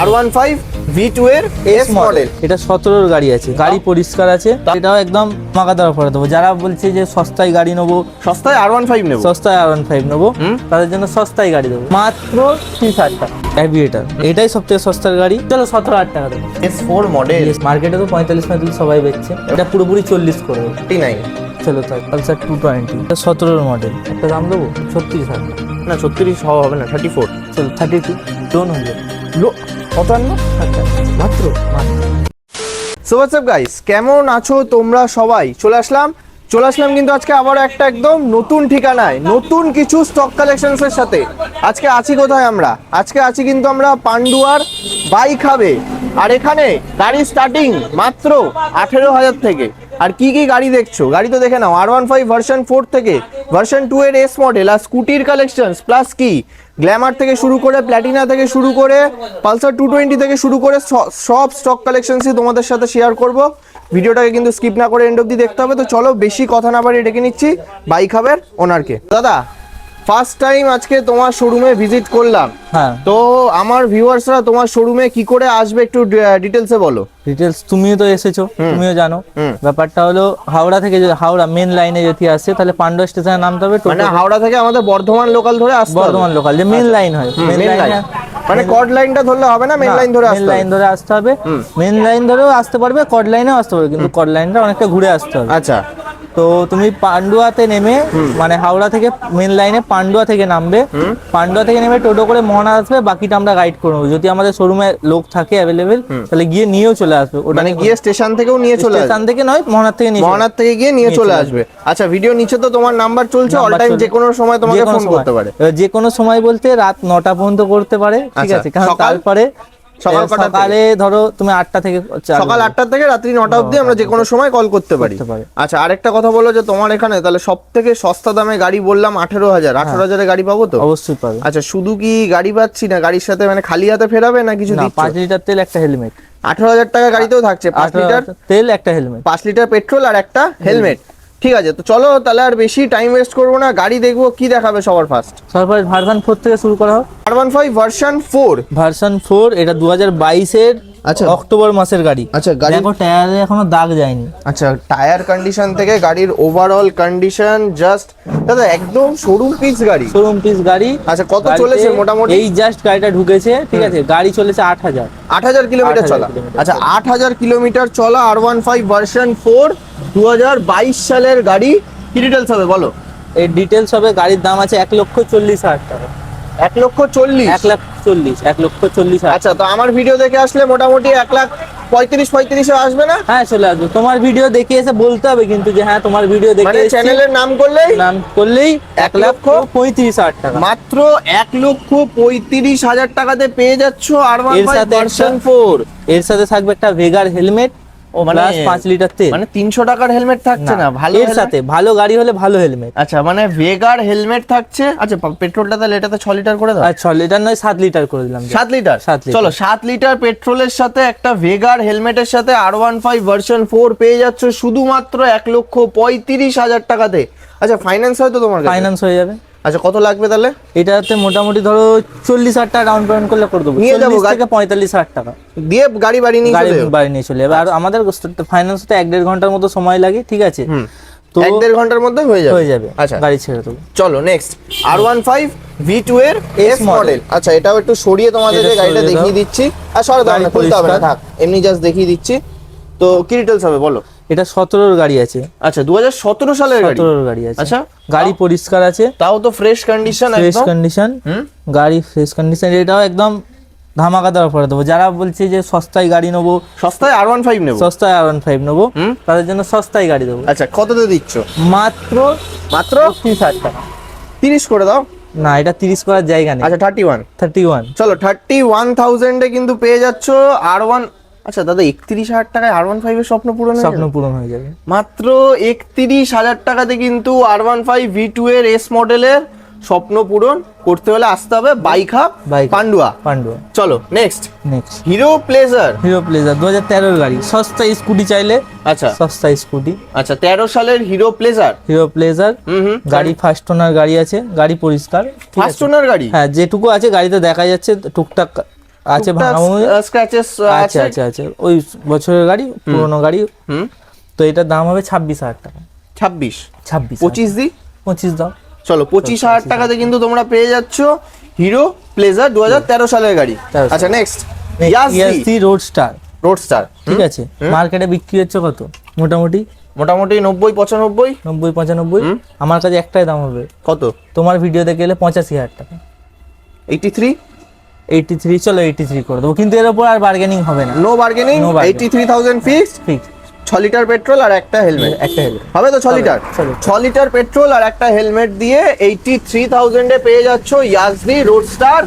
R one five V two এর S model এটা সতেরোর গাড়ি আছে গাড়ি পরিষ্কার আছে। এটাও একদম মাকাদার করে দেবো। যারা বলছে যে সস্তায় গাড়ি নেব সস্তায় আর ওয়ান ফাইভ নেব। সস্তায় আর ওয়ান ফাইভ নেব হুম। তাদের জন্য সস্তায় গাড়ি দেবো। মাত্র তিরিশ হাজার টাকা। অ্যাভিয়েটার এটাই সব থেকে সস্তার গাড়ি। চলো সতেরো হাজার টাকা দেবো। এস ফোর মডেল মার্কেটে তো পঁয়তাল্লিশ পঁয়তাল্লিশ সবাই বেচছে। এটা পুরোপুরি চল্লিশ করে দেবো। নাইন চলো তাই পালসার টু টোয়েন্টি এটা সতেরোর মডেল একটা দাম দেবো? ছত্রিশ হাজার। না ছত্রিশ হওয়া হবে না থার্টি ফোর চলো থার্টি টু লোন যাবে কত আচ্ছা মাত্র মাত্র। সো হোয়াটসঅ্যাপ গাইস কেমন আছো তোমরা সবাই? চলে আসলাম। চলে আসলাম কিন্তু আজকে আবার একটা একদম নতুন ঠিকানায় নতুন কিছু স্টক কালেকশনস এর সাথে। আজকে আছি কোথায় আমরা? আজকে আছি কিন্তু আমরা পান্ডুয়ার বাইক হবে আর এখানে গাড়ি স্টার্টিং মাত্র আঠেরো হাজার থেকে। আর কি কি গাড়ি দেখছ? গাড়ি তো দেখে নাও আর ওয়ান ফাইভ ভার্সন ফোর থেকে ভার্সন টু এর এস মডেল আর স্কুটির কালেকশন প্লাস কি? গ্ল্যামার থেকে শুরু করে প্ল্যাটিনা থেকে শুরু করে পালসার টু টোয়েন্টি থেকে শুরু করে সব স্টক কালেকশনসই তোমাদের সাথে শেয়ার করব। ভিডিওটাকে কিন্তু স্কিপ না করে এন্ড অব্দি দেখতে হবে। তো চলো বেশি কথা না বাড়িয়ে ডেকে নিচ্ছি বাইক হাবের ওনারকে দাদা ফার্স্ট টাইম আজকে তোমার শোরুমে ভিজিট করলাম। হ্যাঁ। তো আমার ভিউয়ার্সরা তোমার শোরুমে কি করে আসবে একটু ডিটেলসে বলো। ডিটেলস তুমিও তো এসেছ তুমিও জানো। ব্যাপারটা হলো হাওড়া থেকে যদি হাওড়া মেন লাইনে যদি আসে তাহলে পান্ডুয়া স্টেশনে নামতে হবে মানে হাওড়া থেকে আমাদের বর্ধমান লোকাল ধরে আসতে হবে? বর্ধমান লোকাল যে মেন লাইন হয়। মেন লাইন মানে কর্ড লাইনটা ধরলে হবে না? মেন লাইন ধরে মেন আসতে লাইন ধরে আসতে হবে। মেন লাইন ধরেও আসতে পারবে কড লাইনেও আসতে পারবে কিন্তু কড লাইনটা অনেকটা ঘুরে আসতে হবে। আচ্ছা। তো তুমি পান্ডুয়াতে নেমে মানে হাওড়া থেকে মেন লাইনে পান্ডুয়া থেকে নামবে। পান্ডুয়া থেকে নেমে টোটো করে মহানা আসবে বাকিটা আমরা গাইড করব। যদি আমাদের শোরুমে লোক থাকে অ্যাভেলেবেল তাহলে গিয়ে নিয়েও চলে আসবে। মানে গিয়ে স্টেশন থেকেও নিয়ে চলে স্টেশন থেকে নয় মহানার থেকে নিয়ে মহানার থেকে গিয়ে নিয়ে চলে আসবে। আচ্ছা ভিডিও নিচে তো তোমার নাম্বার চলছে অল টাইম। যে কোনো সময় তোমাকে ফোন। করতে পারে। যে কোনো সময় বলতে রাত নটা পর্যন্ত করতে পারে ঠিক আচ্ছা, আছে? কারণ তারপরে সকাল? সকালে ধরো তুমি আটটা থেকে সকাল আটটা থেকে রাত্রি নটা অবধি আমরা যে কোনো সময় কল করতে পারি। আচ্ছা আরেকটা কথা বলো যে তোমার এখানে তাহলে সব থেকে সস্তা দামে গাড়ি বললাম আঠেরো হাজার। হ্যাঁ। আঠারো হাজারে গাড়ি পাবো তো? অবশ্যই পাবে। আচ্ছা শুধু কি গাড়ি পাচ্ছি না গাড়ির সাথে মানে খালি হাতে ফেরাবে না কিছু না পাঁচ লিটার তেল একটা হেলমেট। আঠারো হাজার টাকা গাড়িতেও থাকছে পাঁচ লিটার? তেল একটা হেলমেট। পাঁচ লিটার পেট্রোল আর একটা হেলমেট। ঠিক আছে তো চলো তাহলে আর বেশি টাইম ওয়েস্ট করব না গাড়ি দেখব কি দেখাবে সবার ফার্স্ট তারপরে ভার্সন ফোর থেকে শুরু করা হোক। One five version four version four এটা দু হাজার বাইশের আচ্ছা। অক্টোবর মাসের গাড়ি। আচ্ছা গাড়ি দেখো টায়ারে এখনও দাগ যায়নি। আচ্ছা টায়ার কন্ডিশন থেকে গাড়ির ওভারঅল কন্ডিশন জাস্ট দাদা একদম শোরুম পিস গাড়ি। শোরুম পিস গাড়ি। আচ্ছা, কত চলেছে মোটামুটি? এই জাস্ট গাড়িটা ঢুকেছে ঠিক আছে? গাড়ি চলেছে আট হাজার। আট হাজার কিলোমিটার চলা। আচ্ছা আট হাজার কিলোমিটার চলা R one five version four দু হাজার বাইশ সালের গাড়ি কি ডিটেলস হবে বলো? এর ডিটেলস হবে গাড়ির দাম আছে এক লক্ষ চল্লিশ হাজার টাকা। এক লক্ষ চল্লিশ? এক লাখ চল্লিশ এক লক্ষ চল্লিশ হাজার। আচ্ছা তো আমার ভিডিও দেখে আসলে মোটামুটি এক লাখ পঁয়ত্রিশ পঁয়ত্রিশে আসবে না? হ্যাঁ চলে আসবে। তোমার ভিডিও দেখে এসে বলতে হবে কিন্তু যে হ্যাঁ তোমার ভিডিও দেখে চ্যানেলের নাম করলেই? নাম করলেই এক লক্ষ পঁয়ত্রিশ হাজার টাকা। মাত্র এক লক্ষ পঁয়ত্রিশ হাজার টাকাতে পেয়ে যাচ্ছ আর এর সাথে এর সাথে থাকবে একটা ভেগার হেলমেট ও মানে- প্লাস পাঁচ লিটার তেল। মানে তিনশো টাকার হেলমেট থাকছে না ভালো এর সাথে ভালো গাড়ি হলে ভালো হেলমেট আচ্ছা মানে ভেগার হেলমেট থাকছে। আচ্ছা পেট্রোলটা তাহলে এটাতে ছ লিটার করে দাও। আর ছ লিটার নয় সাত লিটার করে দিলাম। সাত লিটার সাত চলো সাত লিটার পেট্রোলের সাথে একটা ভেগার হেলমেটের সাথে R one five version four পেয়ে যাচ্ছ শুধুমাত্র এক লক্ষ পঁয়ত্রিশ হাজার টাকাতে। আচ্ছা ফাইন্যান্স হয়তো তোমার কাছে? ফাইন্যান্স হয়ে যাবে। আচ্ছা কত লাগবে তাহলে? এটাতে মোটামুটি ধরো চল্লিশ হাজার টাকা ডাউন পেমেন্ট করলে করে দেবো। নিয়ে যাব থেকে পঁয়তাল্লিশ হাজার টাকা। দিয়ে গাড়ি বাড়ি নিয়ে গাড়ি বাড়ি নিয়ে চলে যাবে। আর আমাদের ফাইন্যান্স তো এক দেড় ঘণ্টার মতো সময় লাগে ঠিক আছে? তো এক দেড় ঘণ্টার মধ্যে হয়ে যাবে। হয়ে যাবে। আচ্ছা। গাড়ি ছেড়ে দেবো। চলো next R one five V two এর এস মডেল আচ্ছা এটাও একটু সরিয়ে তোমাদেরকে গাড়িটা দেখিয়ে দিচ্ছি। আর সরে দাও খুলতে হবে না থাক। এমনি জাস্ট দেখিয়ে দিচ্ছি। তো কি ডিটেলস হবে বলো? এটা সতেরোর গাড়ি আছে। আচ্ছা দু হাজার সতেরো সালের সতেরোর গাড়ি আছে। আচ্ছা গাড়ি পরিষ্কার আছে। তাও তো ফ্রেশ কন্ডিশন ফ্রেশ কন্ডিশন হুম? গাড়ি ফ্রেশ কন্ডিশন এটাও একদম ধামাকাদার অফারে দেবো। যারা বলছে যে সস্তায় গাড়ি নেব সস্তায় আর ওয়ান ফাইভ নেব? সস্তায় আর ওয়ান ফাইভ নেব। তাদের জন্য সস্তায় গাড়ি দেবো। আচ্ছা কততে দিচ্ছ? মাত্র মাত্র? তিরিশ হাজার টাকা। তিরিশ করে দাও। না এটা তিরিশ করার জায়গা নেই। আচ্ছা থার্টি ওয়ান থার্টি ওয়ান চলো থার্টি ওয়ান থাউজেন্ডে কিন্তু পেয়ে যাচ্ছ আর ওয়ান আচ্ছা দাদা একত্রিশ হাজার টাকায় আর ওয়ান ফাইভের স্বপ্ন পূরণ স্বপ্ন পূরণ হয়ে যাবে। মাত্র একত্রিশ হাজার টাকাতে কিন্তু R one five V two এর এস মডেলের স্বপ্ন পূরণ করতে হলে আসতে হবে বাইক হাব পান্ডুয়া। পান্ডুয়া। চলো next next hero pleasure hero pleasure দু হাজার তেরোর গাড়ি। সস্তা স্কুটি চাইলে আচ্ছা। সস্তা স্কুটি। আচ্ছা তেরো সালের হিরো প্লেজার হিরো প্লেজার হুম হুম। গাড়ি ফার্স্ট ওনার গাড়ি আছে গাড়ি পরিষ্কার ফার্স্ট ওনার গাড়ি? হ্যাঁ যেটুকু আছে গাড়িতে দেখা যাচ্ছে টুকটাক ভাঙা স্ক্র্যাচেস আচ্ছা আচ্ছা আচ্ছা। ওই বছরের গাড়ি পুরোনো গাড়ি। হুম। তো এটার দাম হবে ছাব্বিশ হাজার টাকা। ছাব্বিশ? ছাব্বিশ পঁচিশ দি? পঁচিশ দাম চলো পঁচিশ হাজার টাকাতে কিন্তু তোমরা পেয়ে যাচ্ছ হিরো প্লেজার দু হাজার তেরো সালের গাড়ি। আচ্ছা নেক্সট ইয়াসি রোড স্টার রোড স্টার ঠিক আছে। মার্কেটে বিক্রি হচ্ছে কত? মোটামুটি? মোটামুটি নব্বই পঁচানব্বই। নব্বই পঁচানব্বই। আমার কাছে একটাই দাম হবে। কত? তোমার ভিডিওতে গেলে পঁচাশি হাজার টাকা। এইটি থ্রি এইটি থ্রি চলো এইটি থ্রি করে দেবো। কিন্তু এর উপর আর বার্গেনিং হবে না। No bargaining. Eighty three thousand fix ঠিক ছ লিটার পেট্রোল আর একটা হেলমেট একটা হেলমেট হবে তো ছ লিটার। ছ লিটার পেট্রোল আর একটা হেলমেট দিয়ে এইটি থ্রি থাউজেন্ডে পেয়ে যাচ্ছ ইয়াজদি রোড স্টার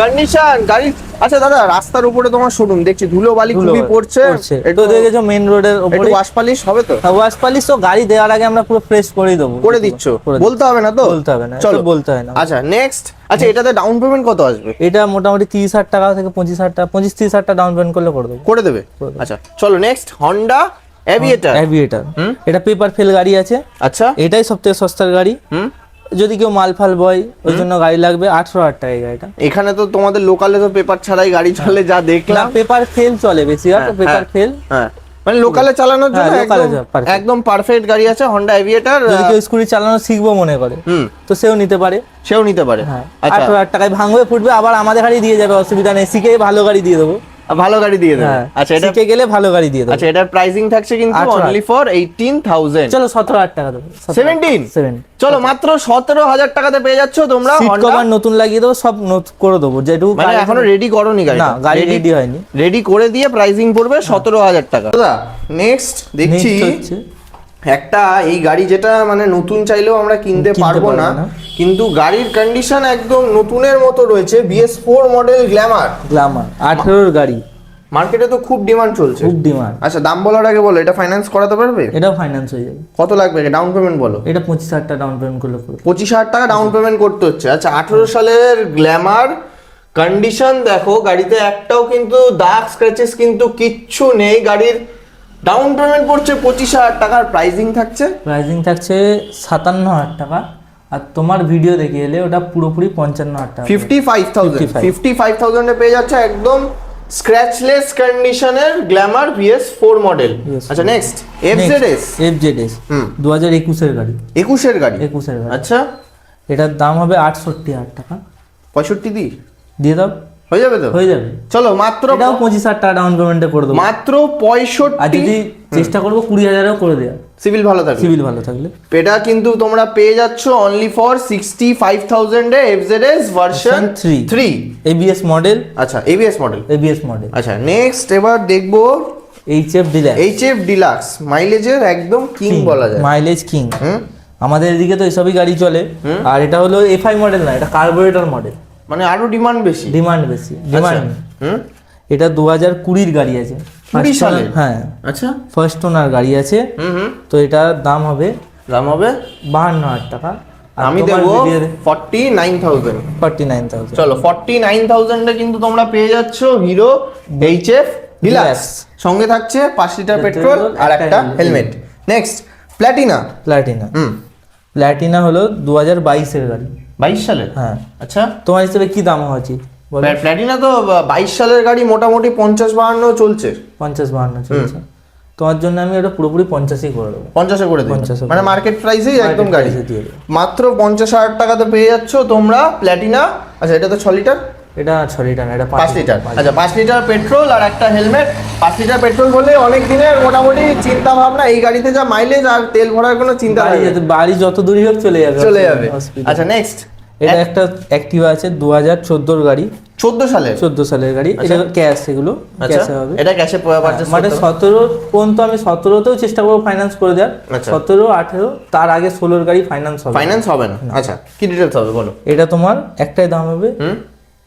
কন্ডিশন গাড়ি আচ্ছা দাদা রাস্তার উপরে তোমার শোরুম দেখছি ধুলো বালি খুবই পড়ছে। একটু দেখেছ মেন রোডের উপরে ওয়াশ পালিশ হবে তো? ওয়াশ পালিশ তো গাড়ি দেওয়ার আগে আমরা পুরো ফ্রেশ করেই দেবো। করে দিচ্ছ? করে। বলতে হবে না তো? বলতে হবে না চলো। বলতে হয় না। আচ্ছা নেক্সট আচ্ছা এটাতে ডাউন পেমেন্ট কত আসবে? এটা মোটামুটি তিরিশ হাজার টাকা থেকে পঁচিশ হাজার টাকা পঁচিশ তিরিশ হাজার টাকা ডাউন পেমেন্ট করলে করে দেবো। করে দেবে? করে। আচ্ছা চলো নেক্সট হন্ডা অ্যাভিয়েটার অ্যাভিয়েটার। এটা পেপার ফেল গাড়ি আছে। আচ্ছা। এটাই সব থেকে সস্তার গাড়ি। হুম? যদি কেউ মাল ফাল বয় ওই জন্য গাড়ি লাগবে আঠারো হাজার টাকা গাড়িটা। এখানে তো তোমাদের লোকালে তো পেপার ছাড়াই গাড়ি চলে যা দেখলাম। পেপার ফেল চলে বেশি হ্যাঁ, পেপার হ্যাঁ। ফেল হ্যাঁ। মানে লোকালে চালানোর জন্য হ্যাঁ, একদম পারফেক্ট গাড়ি আছে হন্ডা অ্যাভিয়েটার যদি কেউ স্কুটি চালানো শিখব মনে করে হুম। তো সেও নিতে পারে। সেও নিতে পারে। হ্যাঁ আচ্ছা। আঠারো হাজার টাকায় ভাঙবে ফুটবে আবার আমাদের গাড়ি দিয়ে যাবে অসুবিধা নেই শিখে ভালো গাড়ি দিয়ে দেবো। ভালো গাড়ি দিয়ে দেবে। হ্যাঁ। আচ্ছা এটা শিখে গেলে ভালো গাড়ি দিয়ে দেবে। আচ্ছা এটার প্রাইসিং থাকছে কিন্তু অনলি ফর এইটিন থাউজেন্ড চলো সতেরো হাজার টাকা দেবো। সেভেন্টিন সেভেন চলো মাত্র সতেরো হাজার টাকাতে পেয়ে যাচ্ছ তোমরা সিট কভার নতুন লাগিয়ে দেবো সব নোট করে দেবো যেটুকু মানে এখনও রেডি করোনি গাড়ি না গাড়ি রেডি হয়নি। রেডি করে দিয়ে প্রাইসিং পড়বে সতেরো হাজার টাকা। দাদা নেক্সট দেখছি একটা এই গাড়ি যেটা মানে নতুন চাইলেও আমরা কিনতে পারব না কিন্তু গাড়ির কন্ডিশন একদম নতুনের মতো রয়েছে BS four model Glamour Glamour আঠেরোর গাড়ি। মার্কেটে তো খুব ডিমান্ড চলছে। খুব ডিমান্ড আচ্ছা দাম বলার আগে বলো এটা ফাইন্যান্স করাতে পারবে? এটা ফাইন্যান্স হয়ে যাবে। কত লাগবে ডাউন পেমেন্ট বলো। এটা পঁচিশ হাজার টাকা ডাউন পেমেন্ট করলে পঁচিশ হাজার টাকা ডাউন পেমেন্ট করতে হচ্ছে। আচ্ছা আঠেরো সালের গ্ল্যামার কন্ডিশন দেখো গাড়িতে একটাও কিন্তু দাগ স্ক্র্যাচেস কিন্তু কিচ্ছু নেই। গাড়ির ডাউন পেমেন্ট পড়ছে পঁচিশ হাজার টাকার প্রাইজিং থাকছে? প্রাইজিং থাকছে সাতান্ন হাজার টাকা। আর তোমার ভিডিও দেখে এলে ওটা পুরোপুরি পঞ্চান্ন হাজার টাকা fifty five thousand fifty five থাউজেন্ডে পেয়ে যাচ্ছে একদম স্ক্র্যাচলেস কন্ডিশনের গ্ল্যামার ভিএস ফোর মডেল আচ্ছা next F Z S F Z S হুম। দু হাজার একুশের গাড়ি। একুশের গাড়ি? একুশের গাড়ি। আচ্ছা। এটার দাম হবে আটষট্টি হাজার টাকা। পঁয়ষট্টি দি। দিয়ে দাও। হয়ে যাবে তো? হয়ে যাবে। চলো মাত্র এটাও পঁচিশ হাজার টাকা ডাউন পেমেন্টে করে দেবো। মাত্র আর পঁয়ষট্টি যদি চেষ্টা করব কুড়ি হাজারেও করে দেওয়া সিভিল ভালো থাকবে সিভিল ভালো থাকলে। এটা কিন্তু তোমরা পেয়ে যাচ্ছ only for sixty five thousand F Z S version three। Three ABS model আচ্ছা এবিএস মডেল এবিএস মডেল আচ্ছা নেক্সট এবার দেখব H F Deluxe H F Deluxe মাইলেজের একদম কিং বলা যায়। মাইলেজ কিং হুম। আমাদের এদিকে তো এসবই গাড়ি চলে। আর এটা হলো এফআই মডেল না এটা কার্বোরেটর মডেল মানে আরও ডিমান্ড বেশি। ডিমান্ড বেশি আচ্ছা ডিমান্ড হুম? এটা দু হাজার কুড়ির গাড়ি আছে। কুড়ি owner- হ্যাঁ। আচ্ছা। ফার্স্ট ওনার গাড়ি আছে। হুম হুম। তো এটার দাম হবে দাম হবে? বাহান্ন হাজার টাকা। আমি দেবো forty nine thousand forty nine thousand চলো ফর্টি নাইন থাউজেন্ডে কিন্তু তোমরা পেয়ে যাচ্ছ হিরো এইচ এফ ডিলাক্স সঙ্গে থাকছে পাঁচ লিটার পেট্রোল আর একটা একটা helmet. Next Platina Platina hmm. Platina হলো দু হাজার বাইশের গাড়ি। বাইশ সালের? হ্যাঁ। আচ্ছা। তোমার হিসেবে কি দাম হওয়া উচিত প্ল্যাটিনা তো বাইশ সালের গাড়ি মোটামুটি পঞ্চাশ বাহান্ন চলছে। পঞ্চাশ বাহান্ন চলছে। তোমার জন্য আমি ওটা পুরোপুরি পঞ্চাশই করে দেবো। পঞ্চাশে করে দেবো পঞ্চাশে মানে মার্কেট প্রাইসেই একদম গাড়ি। মাত্র পঞ্চাশ হাজার টাকা তো পেয়ে যাচ্ছ তোমরা প্ল্যাটিনা আচ্ছা এটা তো ছ লিটার এটা ছ লিটার এটা পাঁচ লিটার। আচ্ছা পাঁচ লিটার পেট্রোল আর একটা হেলমেট। পাঁচ লিটার পেট্রোল হলে অনেক দিনের মোটামুটি চিন্তা ভাবনা এই গাড়িতে যা মাইলেজ আর তেল ভরার কোনো চিন্তা নেই বাড়ি যত দূরই হোক চলে যাবে চলে যাবে। আচ্ছা নেক্সট এটা একটা অ্যাক্টিভা আছে দু হাজার চোদ্দোর গাড়ি। চোদ্দ সালের? চোদ্দ সালের গাড়ি। এটা ক্যাশ এগুলো আচ্ছা। ক্যাশে হবে। এটা ক্যাশে মানে সতেরো পর্যন্ত আমি সতেরোতেও চেষ্টা করব ফাইন্যান্স করে দেওয়ার। আচ্ছা। সতেরো আঠেরো তার আগে ষোলোর গাড়ি ফাইন্যান্স হবে। ফাইন্যান্স হবে না। আচ্ছা কি ডিটেলস হবে বলো? এটা তোমার একটাই দাম হবে হুম?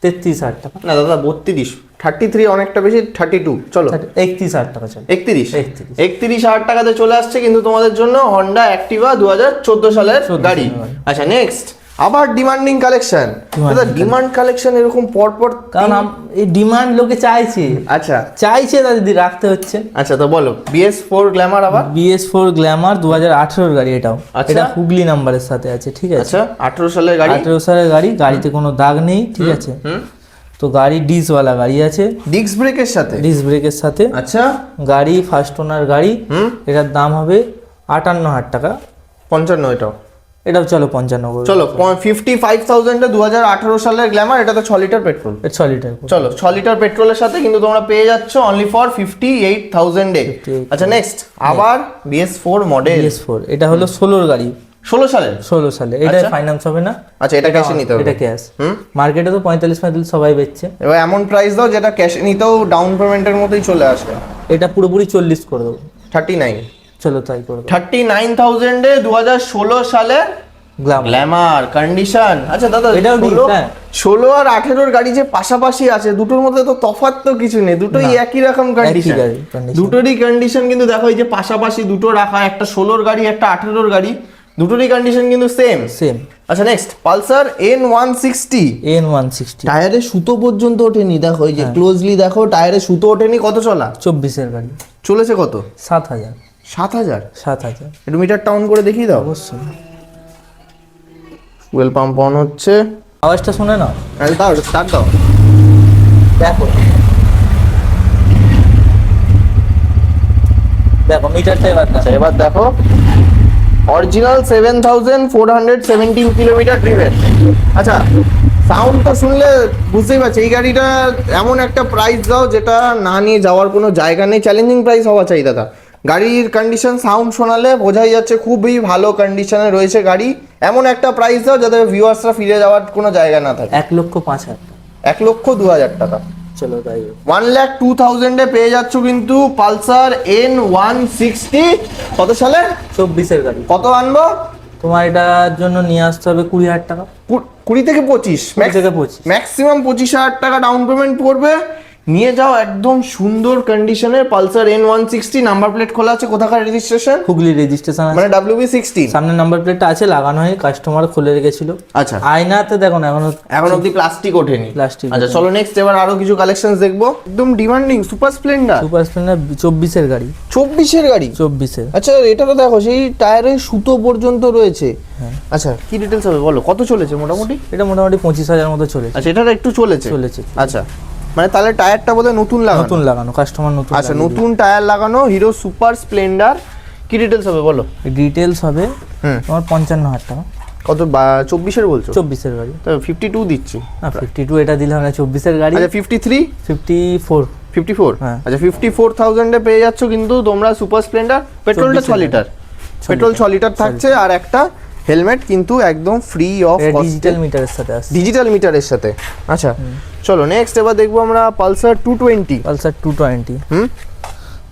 তেত্রিশ হাজার টাকা। না দাদা বত্রিশ। থার্টি থ্রি অনেকটা বেশি থার্টি টু চলো একত্রিশ হাজার টাকা চলো। একত্রিশ? 31 একত্রিশ হাজার টাকাতে চলে আসছে কিন্তু তোমাদের জন্য হন্ডা অ্যাক্টিভা দু হাজার চোদ্দ সালের 14 গাড়ি। সালের গাড়ি। আচ্ছা নেক্সট আবার ডিমান্ডিং কালেকশন দাদা ডিমান্ড কালেকশন এরকম পর পর কারণ এই ডিমান্ড লোকে চাইছে। আচ্ছা। চাইছে না দিদি রাখতে হচ্ছে। আচ্ছা তো বলো বিএস ফোর গ্ল্যামার আবার? বিএস ফোর গ্ল্যামার দু হাজার আঠেরোর গাড়ি এটাও। আচ্ছা। এটা হুগলি নাম্বারের সাথে আছে ঠিক আছে। আচ্ছা আঠারো সালের গাড়ি? আঠেরো সালের গাড়ি গাড়িতে কোনো দাগ নেই ঠিক আছে। হুম। তো গাড়ি ডিসওয়ালা গাড়ি আছে। ডিস্ক ব্রেকের সাথে? ডিস ব্রেকের সাথে। আচ্ছা। গাড়ি ফার্স্ট ওনার গাড়ি। হুম। এটার দাম হবে আটান্ন হাজার টাকা। পঞ্চান্ন এটাও। এটাও চলো পঞ্চান্ন চলো ফিফটি ফাইভ থাউজেন্ডে দু হাজার আঠারো সালের গ্ল্যামার এটা তো ছ লিটার পেট্রোল ছ লিটার চলো ছ লিটার পেট্রোলের সাথে কিন্তু তোমরা পেয়ে যাচ্ছ অনলি ফর ফিফটি এইট থাউজেন্ডে আচ্ছা নেক্সট আবার BS four model S four এটা হলো ষোলোর গাড়ি। ষোলো সালের ষোলো সালে। এটা ফাইন্যান্স হবে না। আচ্ছা এটা ক্যাশে নিতে হবে। এটা ক্যাশ মার্কেটে তো পঁয়তাল্লিশ পঁয়তাল্লিশ সবাই বেচছে। এবার এমন প্রাইস দাও যেটা ক্যাশে নিতেও ডাউন পেমেন্টের মতোই চলে আসবে। এটা পুরোপুরি চল্লিশ করে দেবো। থার্টি নাইন চলো তাই করে থার্টি নাইন থাউজেন্ডে দু হাজার ষোলো সালের গ্ল্যামার কন্ডিশন আচ্ছা দাদা এটাও ষোলো- হ্যাঁ। ষোলো আর আঠেরোর গাড়ি যে পাশাপাশি আছে দুটোর মধ্যে তো তফাৎ তো কিছু নেই দুটোই একই রকম কন্ডিশন দুটোরই কন্ডিশন কিন্তু দেখো এই যে পাশাপাশি দুটো রাখা একটা ষোলোর গাড়ি একটা আঠেরোর গাড়ি দুটোরই কন্ডিশন কিন্তু সেম সেম আচ্ছা next Pulsar N one sixty N one sixty টায়ারে সুতো পর্যন্ত ওঠেনি দেখো এই যে ক্লোজলি দেখো টায়ারে সুতো ওঠেনি কত চলা? চব্বিশের গাড়ি। চলেছে কত? সাত হাজার। সাত হাজার? সাত হাজার। একটু মিটার টাউন করে দেখিয়ে দাও। অবশ্যই। ফুয়েল পাম্প অন হচ্ছে। আওয়াজটা শুনে নাও। আরে দাও স্টার্ট দাও। দেখো। দেখো মিটারটা এবার দেখো এবার দেখো। Original seven thousand four hundred seventeen kilometre driven আচ্ছা সাউন্ড তো শুনলে বুঝতেই পারছি এই গাড়িটা এমন একটা প্রাইস দাও যেটা না নিয়ে যাওয়ার কোনো জায়গা নেই। চ্যালেঞ্জিং প্রাইস হওয়া চাই দাদা। গাড়ির কন্ডিশন সাউন্ড শোনালে বোঝাই যাচ্ছে খুবই ভালো কন্ডিশনে রয়েছে গাড়ি। এমন একটা প্রাইস দাও যাতে ভিউয়ার্সরা ফিরে যাওয়ার কোনো জায়গা না থাকে। এক লক্ষ পাঁচ হাজার। এক লক্ষ দু হাজার টাকা। চলো তাই। ওয়ান ল্যাক টু থাউজেন্ডে পেয়ে যাচ্ছ কিন্তু পালসার এন ওয়ান সিক্সটি কত সালে? চব্বিশের গাড়ি। কত আনব? তোমার এটার জন্য নিয়ে আসতে হবে কুড়ি হাজার টাকা। কুড়ি থেকে পঁচিশ। থেকে পঁচিশ। ম্যাক্সিমাম পঁচিশ হাজার টাকা ডাউন পেমেন্ট পড়বে। নিয়ে যাও একদম সুন্দর কন্ডিশনের Pulsar N one sixty number plate খোলা আছে কোথাকার রেজিস্ট্রেশন হুগলি রেজিস্ট্রেশন মানে ডাব্লিউ বি সিক্সটিন সামনে নাম্বার প্লেটটা আছে লাগানো হয় কাস্টমার খুলে রেখেছিল। আচ্ছা। আয়নাতে দেখো না এখনও এখন অব্দি প্লাস্টিক ওঠেনি। Plastic আচ্ছা চলো নেক্সট এবার আরও কিছু কালেকশন দেখব। একদম demanding super Splendor super Splendor চব্বিশের গাড়ি। চব্বিশের গাড়ি? চব্বিশের। আচ্ছা এটা তো দেখো সেই টায়ারের সুতো পর্যন্ত রয়েছে। আচ্ছা কি ডিটেলস হবে বলো? কত চলেছে মোটামুটি? এটা মোটামুটি পঁচিশ হাজার মতো চলেছে। আচ্ছা এটা একটু চলেছে চলেছে। আচ্ছা। মানে তাহলে টায়ারটা বোধহয় নতুন লাগানো। নতুন লাগানো কাস্টমার নতুন আচ্ছা নতুন টায়ার লাগানো হিরো সুপার স্প্লেন্ডার কি ডিটেলস হবে বলো? ডিটেলস হবে হুম। তোমার পঞ্চান্ন হাজার টাকা। কত চব্বিশের বলছো? চব্বিশের গাড়ি। তো ফিফটি টু দিচ্ছি। না ফিফটি টু এটা দিলে না চব্বিশের গাড়ি। আচ্ছা fifty three fifty four fifty four হ্যাঁ। আচ্ছা ফিফটি ফোর থাউজেন্ডে পেয়ে যাচ্ছ কিন্তু তোমরা সুপার স্প্লেন্ডার পেট্রোলটা ছ লিটার পেট্রোল ছ লিটার থাকছে আর একটা হেলমেট কিন্তু একদম ফ্রি অফ ডিজিটাল মিটারের সাথে ডিজিটাল মিটারের সাথে। আচ্ছা চলো নেক্সট এবার দেখব আমরা Pulsar two twenty Pulsar two twenty হুম?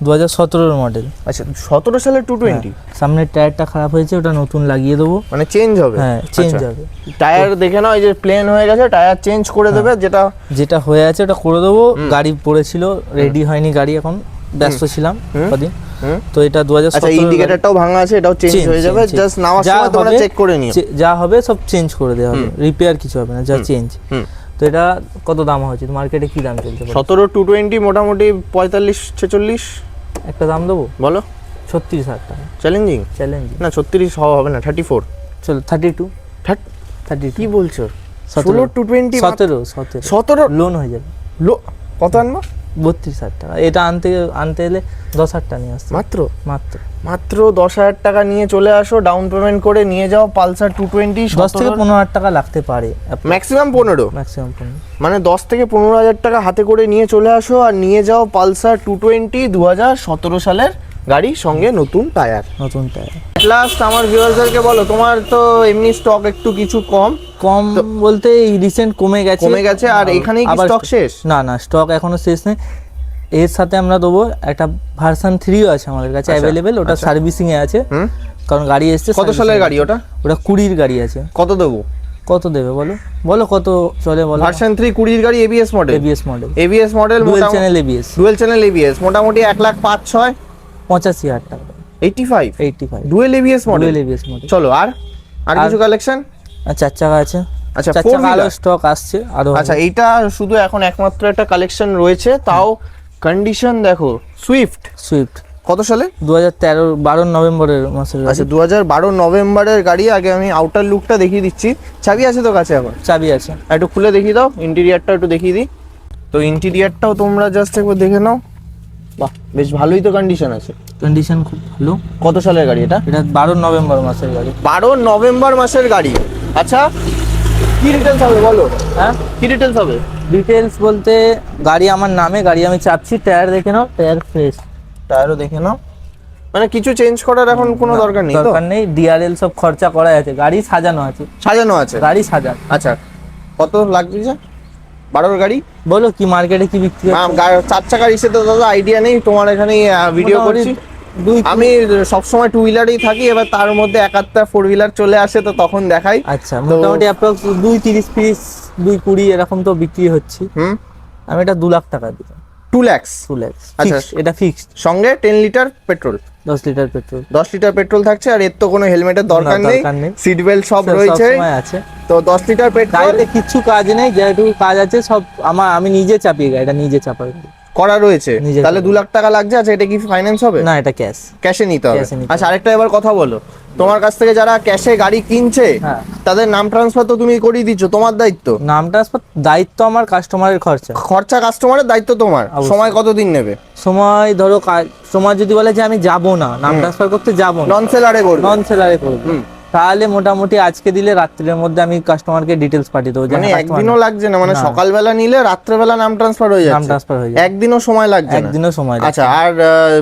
দু হাজার সতেরোর মডেল আচ্ছা সতেরো সালের টু টোয়েন্টি সামনের টায়ারটা খারাপ হয়েছে ওটা নতুন লাগিয়ে দেবো। মানে চেঞ্জ হবে? হ্যাঁ চেঞ্জ আচ্ছা। হবে। টায়ার দেখে নাও এই যে প্লেন হয়ে গেছে টায়ার চেঞ্জ করে দেবে যেটা যেটা হয়ে আছে ওটা করে দেবো। গাড়ি পড়েছিল রেডি হয়নি গাড়ি এখন ব্যস্ত ছিলাম কদিন। তো এটা দু হাজার আচ্ছা ইন্ডিকেটরটাও ভাঙা আছে এটাও চেঞ্জ হয়ে যাবে। জাস্ট নামার সময় তোমরা চেক করে নিও। যা হবে সব চেঞ্জ করে দেওয়া হবে। রিপেয়ার কিছু হবে না যা চেঞ্জ তো এটা কত দাম হচ্ছে মার্কেটে কি দাম চলছে? সতেরো টু টোয়েন্টি মোটামুটি পঁয়তাল্লিশ ছেচল্লিশ। একটা দাম দেবো? বলো। ছত্রিশ হাজার টাকা। চ্যালেঞ্জিং চ্যালেঞ্জ না ছত্রিশ হওয়া হবে না থার্টি ফোর চলো থার্টি টু থার্ট থার্টি কি বলছো? সতেরো। ষোলো টু টোয়েন্টি সতেরো সতেরো। সতেরো লোন হয়ে যাবে। লো কত আনব? বত্রিশ হাজার টাকা। এটা আনতে আনতে এলে দশ হাজার টাকা নিয়ে আসতো। মাত্র? মাত্র। মাত্র দশ হাজার টাকা নিয়ে চলে আসো ডাউন পেমেন্ট করে নিয়ে যাও পালসার টু টোয়েন্টি দশ থেকে পনেরো হাজার টাকা লাগতে পারে। ম্যাক্সিমাম পনেরো? ম্যাক্সিমাম পনেরো। মানে দশ থেকে পনেরো হাজার টাকা হাতে করে নিয়ে চলে আসো আর নিয়ে যাও পালসার টু টোয়েন্টি দু হাজার সতেরো সালের গাড়ি সঙ্গে নতুন টায়ার। নতুন টায়ার। লাস্ট আমার ভিউয়ারদেরকে বলো তোমার তো এমনি স্টক একটু কিছু কম? কম বলতে এই রিসেন্ট কমে গেছে। কমে গেছে আর এখানেই কি স্টক শেষ? না না স্টক এখনও শেষ নেই। এর সাথে আমরা দেবো একটা ভার্সন থ্রিও আছে আমাদের কাছে অ্যাভেলেবেল ওটা সার্ভিসিং এ আছে। কারণ গাড়ি এসছে কত সালের গাড়ি ওটা? ওটা কুড়ির গাড়ি আছে। কত দেবো? কত দেবে বলো? বলো কত চলে বলো। ভার্সন থ্রি কুড়ির গাড়ি ABS model ABS model ABS model dual channel ABS dual channel ABS মোটামুটি এক লাখ পাঁচ ছয়। পঁচাশি হাজার টাকা। Eighty five eighty five dual ABS model dual ABS model চলো আর আর কিছু কালেকশন চার চাকা আছে। আচ্ছা চার চাকা স্টক আসছে আরও আচ্ছা এইটা শুধু এখন একমাত্র একটা কালেকশন রয়েছে তাও কন্ডিশন দেখো সুইফট সুইফট কত সালে? দু হাজার তেরো বারো নভেম্বরের মাসের আচ্ছা দু হাজার বারো নভেম্বরের গাড়ি আগে আমি আউটার লুকটা দেখিয়ে দিচ্ছি। চাবি আছে তো কাছে এখন চাবি আছে। একটু খুলে দেখিয়ে দাও ইন্টেরিয়ারটা একটু দেখিয়ে দিই। তো ইন্টেরিয়ারটাও তোমরা জাস্ট একবার দেখে নাও। বাহ বেশ ভালোই তো কন্ডিশন আছে। কন্ডিশন খুব ভালো। কত সালের গাড়ি এটা? এটা বারো নভেম্বর মাসের গাড়ি। বারো নভেম্বর মাসের গাড়ি। আচ্ছা কি ডিটেলস হবে বলো? হ্যাঁ? কি ডিটেলস হবে? ডিটেলস বলতে গাড়ি আমার নামে গাড়ি আমি চাপছি টায়ার দেখে নাও টায়ার ফ্রেশ টায়ারও দেখে নাও। মানে কিছু চেঞ্জ করার এখন কোনো দরকার নেই দরকার নেই ডিআরএল সব খরচা করা আছে গাড়ি সাজানো আছে। সাজানো আছে? গাড়ি সাজানো। আচ্ছা কত লাগবে যে? বারোর গাড়ি। বলো কি মার্কেটে কি বিক্রি চার চাকার ইসে তো দাদা আইডিয়া নেই তোমার এখানে ভিডিও করছি আমি সবসময় টু হুইলারেই থাকি এবার তার মধ্যে একাত্তা ফোর হুইলার চলে আসে তো তখন দেখাই। আচ্ছা মোটামুটি অ্যাপ্রক্স দুই তিরিশ পিস দুই কুড়ি এরকম তো বিক্রি হচ্ছে। হুম? আমি এটা দু লাখ টাকা দিলাম। টু ল্যাক্স টু ল্যাক্স আচ্ছা। এটা ফিক্সড সঙ্গে টেন লিটার পেট্রোল দশ লিটার পেট্রোল। দশ লিটার পেট্রোল থাকছে আর এর তো কোনো হেলমেটের দরকার নেই। সিট বেল্ট সব রয়েছে। আছে। তো দশ লিটার পেট্রোল গাড়িতে কিচ্ছু কাজ নেই যেটুকু কাজ আছে সব আমার আমি নিজে চাপিয়ে গাড়িটা নিজে চাপাই করা রয়েছে তাহলে দু লাখ টাকা লাগছে? আচ্ছা এটা কি ফাইন্যান্স হবে? না এটা ক্যাশ ক্যাশে নিতে হবে। আচ্ছা আরেকটা এবার কথা বলো। তোমার কাছ থেকে যারা ক্যাশে গাড়ি কিনছে হ্যাঁ। তাদের নাম ট্রান্সফার তো তুমি করিয়ে দিচ্ছ তোমার দায়িত্ব। নাম ট্রান্সফার দায়িত্ব আমার কাস্টমারের খরচা। খরচা কাস্টমারের দায়িত্ব তোমার। সময় কতদিন নেবে? সময় ধরো সময় যদি বলে যে আমি যাব না নাম ট্রান্সফার করতে যাব না। নন সেলারে করবে। নন সেলারে করব। তাহলে মোটামুটি আজকে দিলে রাত্রের মধ্যে আমি কাস্টমারকে ডিটেলস পাঠিয়ে দেবো মানে হ্যাঁ, একদিনও লাগছে না মানে সকালবেলা নিলে রাত্রেবেলা নাম ট্রান্সফার হয়ে নাম ট্রান্সফার হয়ে যায় একদিনও সময় লাগছে একদিনও সময় আচ্ছা আর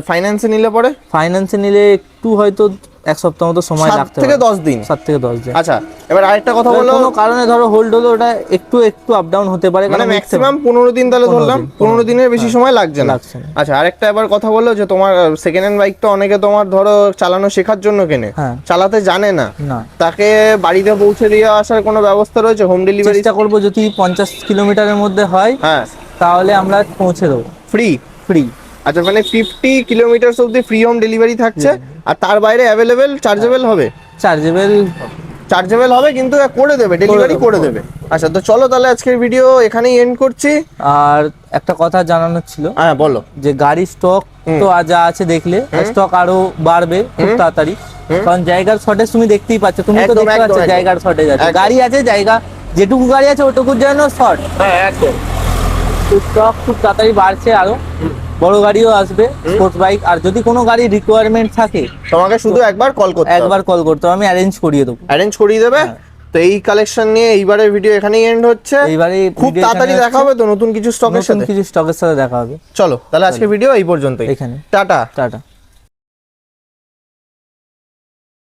ফাইন্যান্সে নিলে পরে? ফাইন্যান্সে নিলে একটু হয়তো এক সপ্তাহ মতো সময় সাত লাগতে থেকে দশ দিন? সাত থেকে দশ দিন। আচ্ছা এবার আরেকটা কথা বলো কোনো কারণে ধরো হোল্ড হলো ওটা একটু একটু আপ ডাউন হতে পারে মানে ম্যাক্সিমাম পনেরো দিন তাহলে ধরলাম পনেরো দিনের বেশি সময় লাগছে না। আচ্ছা আরেকটা এবার কথা বলো যে তোমার সেকেন্ড হ্যান্ড বাইক তো অনেকে তোমার ধরো চালানো শেখার জন্য কেনে হ্যাঁ। চালাতে জানে না। না। তাকে বাড়িতে পৌঁছে দিয়ে আসার কোনো ব্যবস্থা রয়েছে? হোম ডেলিভারি চেষ্টা করব যদি পঞ্চাশ কিলোমিটারের মধ্যে হয় হ্যাঁ। তাহলে আমরা পৌঁছে দেবো। ফ্রি ফ্রি আচ্ছা মানে ফিফটি কিলোমিটার অব্দি ফ্রি হোম ডেলিভারি থাকছে আর তার বাইরে অ্যাভেলেবেল চার্জেবল হবে? চার্জেবল চার্জেবল হবে কিন্তু করে দেবে ডেলিভারি করে দেবে। আচ্ছা তো চলো তাহলে আজকের ভিডিও এখানেই এন্ড করছি। আর একটা কথা জানানোর ছিল। হ্যাঁ বলো। যে গাড়ি স্টক তো আজ যা আছে দেখলে স্টক আরও বাড়বে খুব তাড়াতাড়ি। কারণ জায়গার শর্টেজ তুমি দেখতেই পাচ্ছ তুমি তো দেখতে পাচ্ছ জায়গার শর্টেজ আছে। গাড়ি আছে জায়গা যেটুকু গাড়ি আছে ওটুকুর জন্য শর্ট হ্যাঁ একদম। স্টক খুব তাড়াতাড়ি বাড়ছে আরও। বড় গাড়িও আসবে স্পোর্টস বাইক আর যদি কোনো গাড়ি রিকোয়ারমেন্ট থাকে তোমাকে শুধু একবার কল করতে একবার কল করতে আমি অ্যারেঞ্জ করিয়ে দেবো। অ্যারেঞ্জ করিয়ে দেবে? তো এই কালেকশন নিয়ে এইবারে ভিডিও এখানেই এন্ড হচ্ছে। এইবারে খুব তাড়াতাড়ি দেখা হবে তো নতুন কিছু স্টকের সাথে। কিছু স্টকের সাথে দেখা হবে। চলো তাহলে আজকে ভিডিও এই পর্যন্তই। এখানে। টাটা। টাটা।